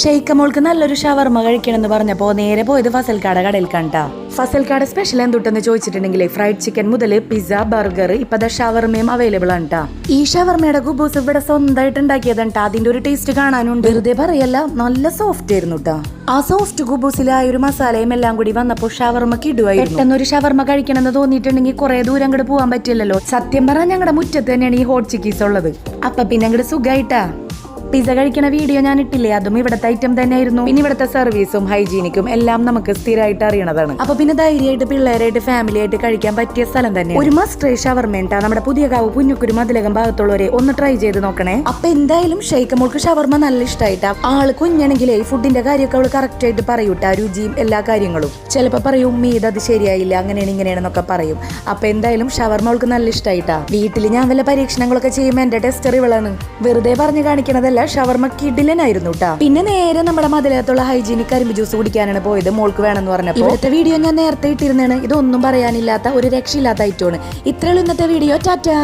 ഷെയ്ക്ക മോൾക്ക് നല്ലൊരു ഷവർമ കഴിക്കണമെന്ന് പറഞ്ഞപ്പോ നേരെ പോയത് ഫസൽക്കാട കടയിൽ കണ്ടാ. ഫസൽക്കാട സ്പെഷ്യൽ എന്തുട്ടെന്ന് ചോദിച്ചിട്ടുണ്ടെങ്കിൽ ഫ്രൈഡ് ചിക്കൻ മുതൽ പിസ്സ ബർഗർ ഇപ്പത്തെ ഷവർമയും അവൈലബിൾ ആണ്. ഈ ഷവർമയുടെ കുബൂസ് ഇവിടെ സ്വന്തമായിട്ട് ഉണ്ടാക്കിയതാണ് അതിന്റെ ഒരു ടേസ്റ്റ് കാണാനുണ്ട്. വെറുതെ പറയല്ല നല്ല സോഫ്റ്റ് ആയിരുന്നു ആ സോഫ്റ്റ് കുബൂസിൽ ആ ഒരു മസാലയും എല്ലാം കൂടി വന്നപ്പോൾ ഷവർമ്മക്ക് ഇടുവായി പെട്ടെന്ന് ഒരു ഷവർമ കഴിക്കണമെന്ന് തോന്നിയിട്ടുണ്ടെങ്കിൽ കുറെ ദൂരം അങ്ങോട്ട് പോകാൻ പറ്റില്ലല്ലോ. സത്യം പറഞ്ഞാൽ ഞങ്ങളുടെ മുറ്റത്ത് തന്നെയാണ് ഈ ഹോട്ട് ചിക്കീസ് ഉള്ളത്. അപ്പൊ പിന്നെ അങ്ങോട്ട് സുഖമായിട്ടാ പിസ്സ കഴിക്കണ വീഡിയോ ഞാൻ ഇട്ടില്ലേ അതും ഇവിടുത്തെ ഐറ്റം തന്നെയായിരുന്നു. പിന്നെ ഇവിടുത്തെ സർവീസും ഹൈജീനിക്കും എല്ലാം നമുക്ക് സ്ഥിരമായിട്ട് അറിയണതാണ്. അപ്പൊ പിന്നെ ധൈര്യമായിട്ട് പിള്ളേരായിട്ട് ഫാമിലി ആയിട്ട് കഴിക്കാൻ പറ്റിയ സ്ഥലം തന്നെ ഒരു മസ്റ്റ് ഷവർമേണ്ട നമ്മുടെ പുതിയ കാവ് പുഞ്ഞുക്കുരു മതിലകം ഭാഗത്തുള്ളവരെ ഒന്ന് ട്രൈ ചെയ്ത് നോക്കണേ. അപ്പൊ എന്തായാലും ഷെയ്ക്ക് മോൾക്ക് ഷവർമ നല്ല ഇഷ്ടമായിട്ടാ ആൾ കുഞ്ഞാണെങ്കിലേ ഫുഡിന്റെ കാര്യമൊക്കെ അവൾ കറക്റ്റ് ആയിട്ട് പറയൂട്ടാ. രുചിയും എല്ലാ കാര്യങ്ങളും. ചിലപ്പോ പറയും മീത് അത് ശരിയായില്ല. അങ്ങനെയാണ് ഇങ്ങനെയാണെന്നൊക്കെ പറയും. അപ്പൊ എന്തായാലും ഷവർമ അവൾക്ക് നല്ല ഇഷ്ടമായിട്ടാ വീട്ടിൽ ഞാൻ വല്ല പരീക്ഷണങ്ങളൊക്കെ ചെയ്യുമ്പോൾ എന്റെ ടെസ്റ്റർ ഇവളാണ്. വെറുതെ പറഞ്ഞു കാണിക്കണതല്ല ഷവർമ കിഡിലനായിരുന്നു കേട്ടാ പിന്നെ നേരെ നമ്മുടെ മതിലകത്തുള്ള ഹൈജീനിക് കരിമ്പ് ജ്യൂസ് കുടിക്കാനാണ് പോയത്. മോൾക്ക് വേണമെന്ന് പറഞ്ഞപ്പോൾ ഇവിടുത്തെ വീഡിയോ ഞാൻ നേരത്തെ ഇട്ടിരുന്നാണ് ഇതൊന്നും പറയാനില്ലാത്ത ഒരു രക്ഷയില്ലാത്ത ഐറ്റമാണ് ഇത്രയുള്ള ഇന്നത്തെ വീഡിയോ ടാറ്റാ.